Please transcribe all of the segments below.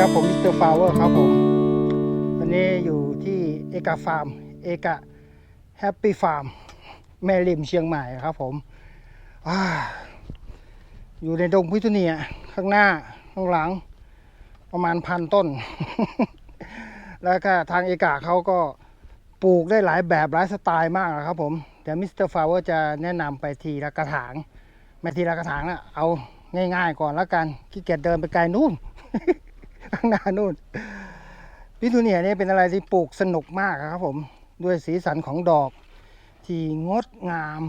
ครับผมมิสเตอร์ฟลาวเวอร์ครับผม วันนี้อยู่ที่เอกาฟาร์ม เอกาแฮปปี้ฟาร์ม แม่ริมเชียงใหม่ครับผมอาอยู่ในดงพิทุเนียข้างหน้าข้างหลัง ประมาณพันต้น แล้วก็ทางเอกาเขาก็ปลูกได้หลายแบบหลายสไตล์มากนะครับผมเดี๋ยวมิสเตอร์ฟลาวเวอร์จะแนะนำไปทีละกระถางไม่ทีละกระถางนะเอาง่ายๆก่อนแล้วกันขี้เกียจเดินไปไกลนู่น ข้างหน้านู่นพิทูเนียเนี่ยเป็นอะไรที่ปลูกสนุกมากครับผม ด้วยสีสันของดอก ที่งดงาม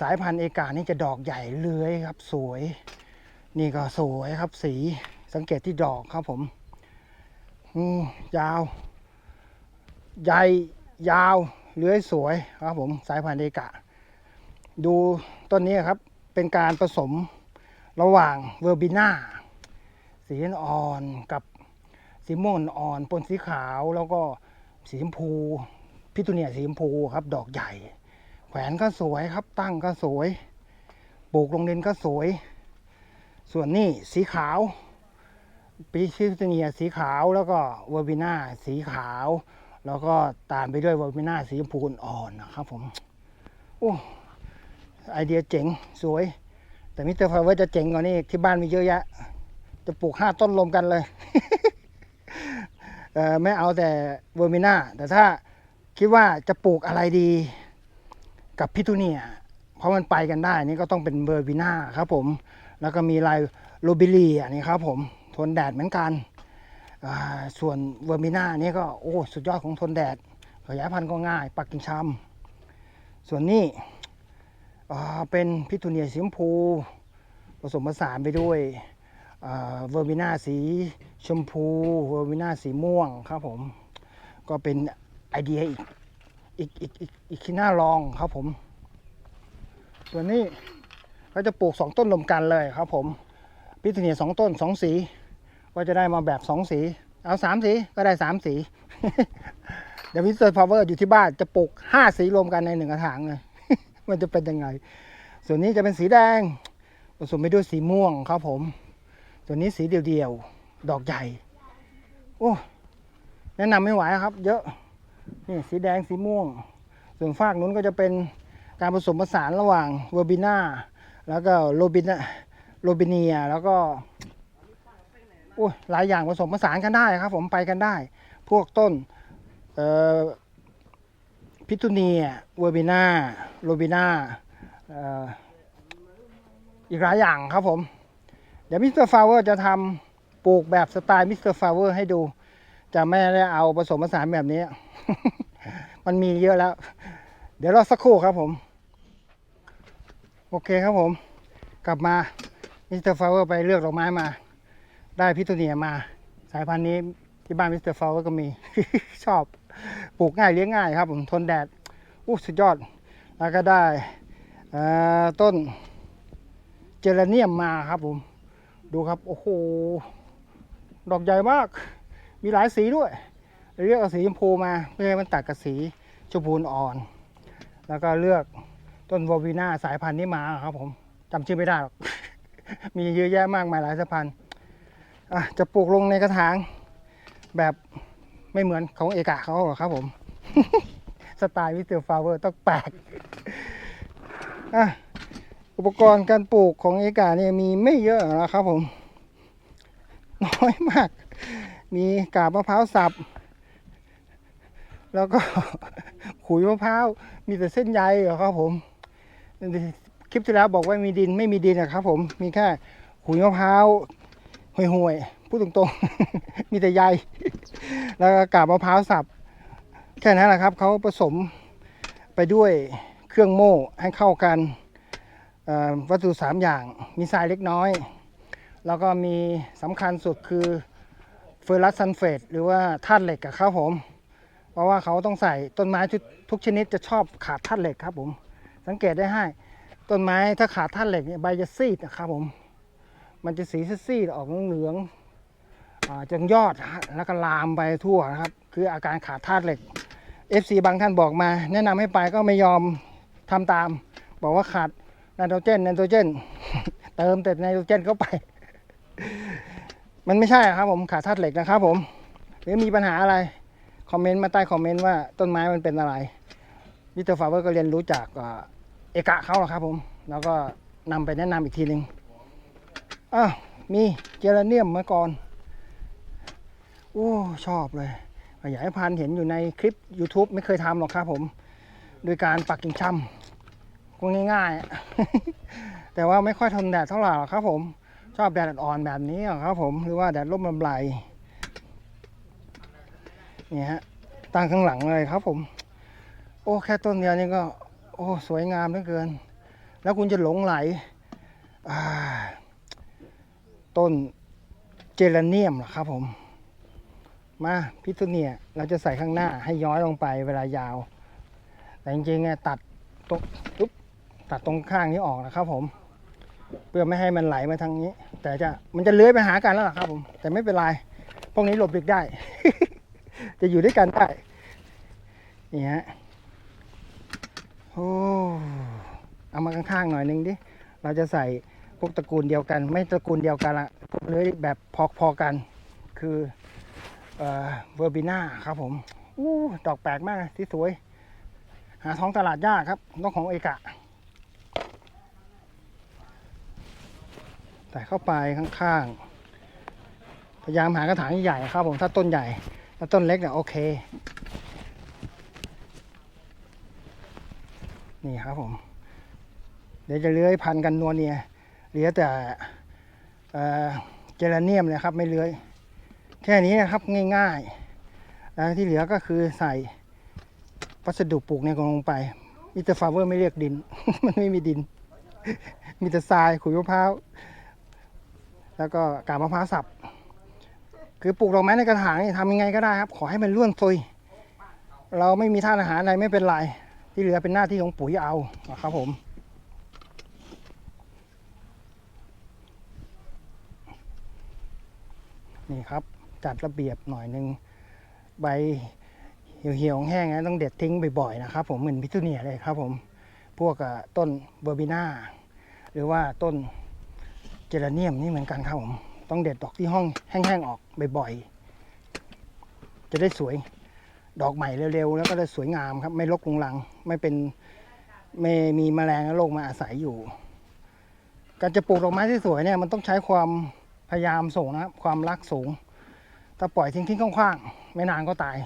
สายพันธุ์เอกานี่จะดอกใหญ่เลื้อยครับ สวย นี่ก็สวยครับสีสังเกตที่ดอกครับผมอืมยาว ใหญ่ยาวเลื้อยสวยครับผมสายพันธุ์เอกาดูต้นนี้ครับเป็นการผสมระหว่างเวอร์บิน่า สีอ่อนกับสีม่วงอ่อนปนสีขาวแล้วก็สีชมพูพิทูเนียสีชมพูครับ ดอกใหญ่ แขวนก็สวยครับ ตั้งก็สวย ปลูกลงดินก็สวย ส่วนนี้สีขาวปีพิทูเนียสีขาวแล้วก็เวอร์บิน่าสีขาว แล้วก็ตามไปด้วยเวอร์บิน่าสีชมพูอ่อนนะครับผมโอ้ไอเดียเจ๋งสวย แต่มิสเตอร์ฟาเวอร์จะเจ๋งกว่านี้ที่บ้านมีเยอะแยะ จะปลูกห้าต้นรวมกันเลยเออไม่เอาแต่เวอร์มิน่าแต่ถ้าคิดว่าจะปลูกอะไรดีกับพิทูเนีย เพราะมันไปกันได้นี่ก็ต้องเป็นเวอร์มิน่าครับผม แล้วก็มีลายโรบิลีอันนี้ครับผมทนแดดเหมือนกัน ส่วนเวอร์มิน่านี่ก็โอ้สุดยอดของทนแดด ขยายพันธุ์ก็ง่าย ปักกิ่งช้ำส่วนนี้อ่เป็นพิทูเนียสีชมพู ผสมผสานไปด้วย เวอร์มิน่าสีชมพูเวอร์มิน่าสีม่วงครับผม ก็เป็นไอเดียอีกอีกอีกอีกอีกที่น่าลองครับผม ตัวนี้ก็จะปลูกสองต้นรวมกันเลยครับผมพิทเนียสองต้นสองสี ก็จะได้มาแบบสองสี เอาสามสีก็ได้สามสีเดี๋ยวมิสเตอร์พาวเวอร์อยู่ที่บ้านจะปลูกห้าสีรวมกันในหนึ่งกระถางเลยมันจะเป็นยังไง ส่วนนี้จะเป็นสีแดงผสมไปด้วยสีม่วงครับผม ตัวนี้สีเดียวๆ ดอกใหญ่ โอ้ แนะนำไม่ไหวครับ เยอะ นี่สีแดงสีม่วง ส่วนฝากนู้นก็จะเป็นการผสมผสานระหว่างเวอร์บิน่า แล้วก็โรบินโรบิเนีย แล้วก็โอ้ยหลายอย่างผสมผสานกันได้ครับ ผมไปกันได้ พวกต้นพิทูเนีย เวอร์บิน่า โรบิน่าอีกหลายอย่างครับผม เดี๋ยวมิสเตอร์ฟลาวเวอร์จะทำปลูกแบบสไตล์มิสเตอร์ฟลาวเวอร์ให้ดู จะไม่ได้เอาผสมผสานแบบนี้ มันมีเยอะแล้ว เดี๋ยวรอสักครู่ครับผม โอเคครับผม กลับมามิสเตอร์ฟลาวเวอร์ไปเลือกดอกไม้มา ได้พิทูเนียมา สายพันธุ์นี้ที่บ้านมิสเตอร์ฟลาวเวอร์ก็มี ชอบปลูกง่ายเลี้ยงง่ายครับผมทนแดดอู้สุดยอด แล้วก็ได้ต้นเจรเนียมมาครับผม ดูครับ โอ้โห ดอกใหญ่มาก มีหลายสีด้วย เลือกเอาสีชมพูมาเพื่อให้มันตัดกับสีชมพูอ่อน แล้วก็เลือกต้นวอวีนาสายพันธุ์นี้มาครับผมจำชื่อไม่ได้หรอก มีเยอะแยะมากมายหลายสายพันธุ์จะปลูกลงในกระถางแบบไม่เหมือนของเอกะเขาหรอกครับผม สไตล์วิสเตอร์ฟลาเวอร์ต้องแปลกอะ อุปกรณ์การปลูกของเอกาเนี่ยมีไม่เยอะนะครับผม น้อยมาก มีกาบมะพร้าวสับ แล้วก็ขุยมะพร้าวมีแต่เส้นใยเหรอครับผม คลิปที่แล้วบอกว่ามีดินไม่มีดินนะครับ ผมมีแค่ขุยมะพร้าวห่วยๆพูดตรงๆ มีแต่ใยแล้วก็กาบมะพร้าวสับแค่นั้นแหละครับเขาผสมไปด้วยเครื่องโม่ให้เข้ากัน วัตถุสามอย่าง มีทรายเล็กน้อย แล้วก็มีสำคัญสุดคือเฟอร์รัสซัลเฟตหรือว่าธาตุเหล็กอะครับผม เพราะว่าเขาต้องใส่ต้นไม้ทุกชนิดจะชอบขาดธาตุเหล็กครับผม สังเกตได้ให้ต้นไม้ถ้าขาดธาตุเหล็กเนี่ยใบจะซีดนะครับผม มันจะสีซีดออกเหลืองๆอ่าจนยอดแล้วก็ลามไปทั่วนะครับ คืออาการขาดธาตุเหล็ก FC บางท่านบอกมา แนะนำให้ไปก็ไม่ยอมทำตาม บอกว่าขาด ไนโตรเจนไนโตรเจน เติมแต่ไนโตรเจนเข้าไป มันไม่ใช่ครับผมขาธาตุเหล็กนะครับผม หรือมีปัญหาอะไร คอมเมนต์มาใต้คอมเมนต์ว่าต้นไม้มันเป็นอะไรมิสเตอร์ฟาเวอร์ก็เรียนรู้จากเอกะเขาหรอครับผม แล้วก็นำไปแนะนำอีกทีหนึ่งอะมีเจเรเนียมเมื่อก่อนโอ้ชอบเลยขยายพันธุ์เห็นอยู่ในคลิป YouTube ไม่เคยทำหรอกครับผม โดยการปักกิ่งช่ำ ก็ง่ายๆอะแต่ว่าไม่ค่อยทนแดดเท่าไหร่หรอกครับผม ชอบแดดอ่อนแบบนี้อครับผม หรือว่าแดดร่มลำไรนี่ฮะตั้งข้างหลังเลยครับผม โอ้ แค่ต้นเดียวนี่ก็ โอ้ สวยงามเหลือเกิน แล้วคุณจะหลงไหล ต้นเจรเนียมเหรอครับผม มาพิษเนียเราจะใส่ข้างหน้าให้ย้อยลงไปเวลายาว แต่จริงๆตัดตรงปุ๊บ ตัดตรงข้างนี้ออกนะครับผม เพื่อไม่ให้มันไหลมาทางนี้ แต่จะมันจะเลื้อยไปหากันแล้วล่ะครับผม แต่ไม่เป็นไร พวกนี้หลบดึกได้ จะอยู่ด้วยกันได้ นี่ฮะ โอ้ เอามาข้างๆหน่อยนึงดิ เราจะใส่พวกตระกูลเดียวกัน ไม่ตระกูลเดียวกันละพวกเลื้อยแบบพอๆกัน คือเอ่อเวอร์บิน่าครับผมอู้ดอกแปลกมากที่สวย หาท้องตลาดยากครับต้องของเอกะ ใส่เข้าไปข้างๆ พยายามหากระถางใหญ่ครับผมถ้าต้นใหญ่ ถ้าต้นเล็กเนี่ยโอเค นี่ครับผม เดี๋ยวจะเลื้อยพันกันนัวเนียเหลือแต่เจเรเนียมเลยครับไม่เลื้อย แค่นี้นะครับง่ายๆแล้วที่เหลือก็คือใส่วัสดุปลูกเนี่ยลงไปมิสเตอร์ฟาเวอร์ไม่เรียกดิน มันไม่มีดิน มีแต่ทรายขุยมะพร้าว แล้วก็กาบมะพร้าวสับ คือปลูกดอกไม้ในกระถางนี่ทำยังไงก็ได้ครับ ขอให้มันร่วนซุย เราไม่มีธาตุอาหารอะไรไม่เป็นไร ที่เหลือเป็นหน้าที่ของปุ๋ยเอาครับผมนี่ครับจัดระเบียบหน่อยหนึ่งใบเหี่ยวๆแห้งนะต้องเด็ดทิ้งบ่อยๆนะครับ ผมเหมือนพิทูเนียเลยครับผมพวกต้นเบอร์บิน่าหรือว่าต้น จเรเนียมนี่เหมือนกันครับผม ต้องเด็ดดอกที่ห้องแห้งๆออกบ่อยๆ จะได้สวยดอกใหม่เร็วๆ แล้วก็จะสวยงามครับ ไม่รกรุงรัง ไม่เป็นไม่มีแมลงและโรคมาอาศัยอยู่ การจะปลูกดอกไม้ที่สวยเนี่ยมันต้องใช้ความพยายามสูงนะครับ ความรักสูง ถ้าปล่อยทิ้งทิ้งๆคว้างๆ ไม่นานก็ตาย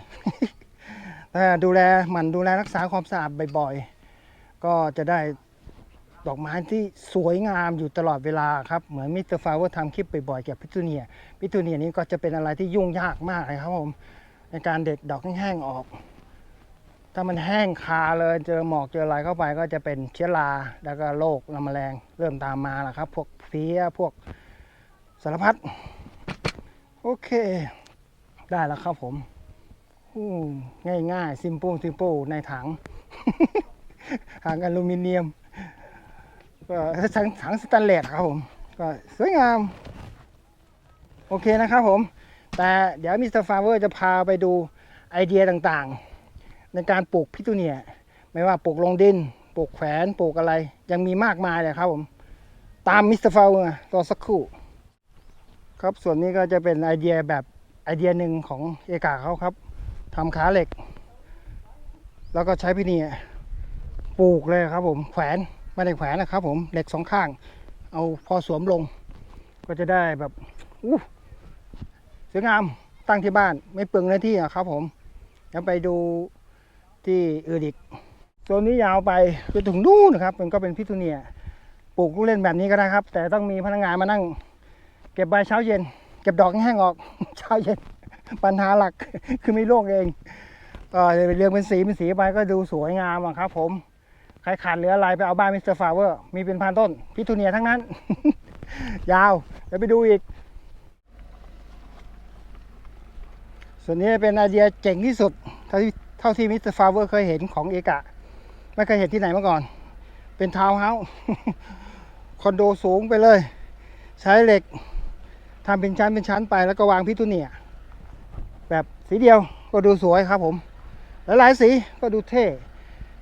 แต่ดูแลหมันดูแลรักษาความสะอาดบ่อยๆ ก็จะได้ ดอกไม้ที่สวยงามอยู่ตลอดเวลาครับ เหมือนมิสเตอร์ฟาวเวอร์ทำคลิปบ่อยๆเกี่ยวกับพิทูเนียพิทูเนียนี้ก็จะเป็นอะไรที่ยุ่งยากมากเลยครับผมในการเด็ดดอกแห้งๆออก ถ้ามันแห้งคาเลยเจอหมอกเจออะไรเข้าไปก็จะเป็นเชื้อราแล้วก็โรคละแมลงเริ่มตามมาแล้วครับ พวกเพลี้ยพวกสารพัดโอเค ได้แล้วครับผมง่ายง่ายๆซิม p ป e ซิม p ป e ในถังถังอลูมิเนียม ก็ถังถังสแตนเลสครับผม ก็สวยงาม โอเคนะครับผม แต่เดี๋ยวมิสเตอร์ฟาเวอร์จะพาไปดูไอเดียต่างๆ ในการปลูกพิทูเนีย ไม่ว่าปลูกลงดิน ปลูกแขวนปลูกอะไร ยังมีมากมายเลยครับผม ตามมิสเตอร์ฟาเวอร์รอสักครู่ ครับส่วนนี้ก็จะเป็นไอเดียแบบไอเดียหนึ่งของเอกาเขาครับทำขาเหล็ก แล้วก็ใช้พิเนียปลูกเลยครับผมแขวน ไม่ได้แขวนนะครับผมเหล็กสองข้าง เอาพอสวมลง ก็จะได้แบบอู้สวยงามตั้งที่บ้านไม่เปลืองเนื้อที่อะครับผมเดี๋ยวไปดูที่อื่นอีกโซนนี้ยาวไปจนถึงนู่นนะครับ มันก็เป็นพิทูเนียปลูกลูกเล่นแบบนี้ก็ได้ครับ แต่ต้องมีพนักงานมานั่ง เก็บใบเช้าเย็น เก็บดอกแห้งออกเช้าเย็นปัญหาหลักคือมีโรคเองก็เป็นเรื่องเป็นสีเป็นสีไปก็ดูสวยงามอะครับผม ใครขาดเหลืออะไรไปเอาบ้านมิสเตอร์ฟาเวอร์มีเป็นพันต้น พิทูเนียทั้งนั้น ยาว เดี๋ยวไปดูอีก ส่วนนี้เป็นไอเดียเจ๋งที่สุด เท่าที่เท่าที่มิสเตอร์ฟาเวอร์เคยเห็นของเอกะ ไม่เคยเห็นที่ไหนมาก่อน เป็นทาวน์เฮาส์คอนโดสูงไปเลย ใช้เหล็กทำเป็นชั้นเป็นชั้นไปแล้วก็วางพิทูเนีย แบบสีเดียวก็ดูสวยครับผม หลายๆสีก็ดูเท่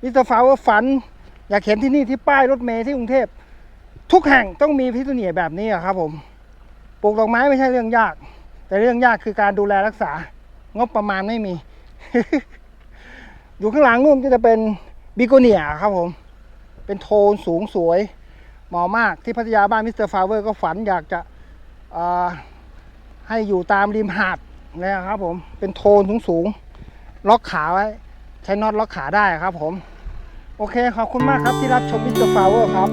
มิสเตอร์ฟาเวอร์ฝัน อยากเห็นที่นี่ที่ป้ายรถเมล์ที่กรุงเทพ ทุกแห่งต้องมีพิทูเนียแบบนี้ครับผมปลูกดอกไม้ไม่ใช่เรื่องยาก แต่เรื่องยากคือการดูแลรักษา งบประมาณไม่มี อยู่ข้างหลังนู่นก็จะเป็นบิโกเนียครับผม เป็นโทนสูงสวยเหมาะมากที่พัทยาบ้านมิสเตอร์ฟาเวอร์ก็ฝันอยากจะให้อยู่ตามริมหาดนะครับผมเป็นโทนสูงสูงล็อกขาไว้ ใช้น็อตล็อกขาได้ครับผม โอเคขอบคุณมากครับที่รับชมมิสเตอร์ฟาเวอร์ครับ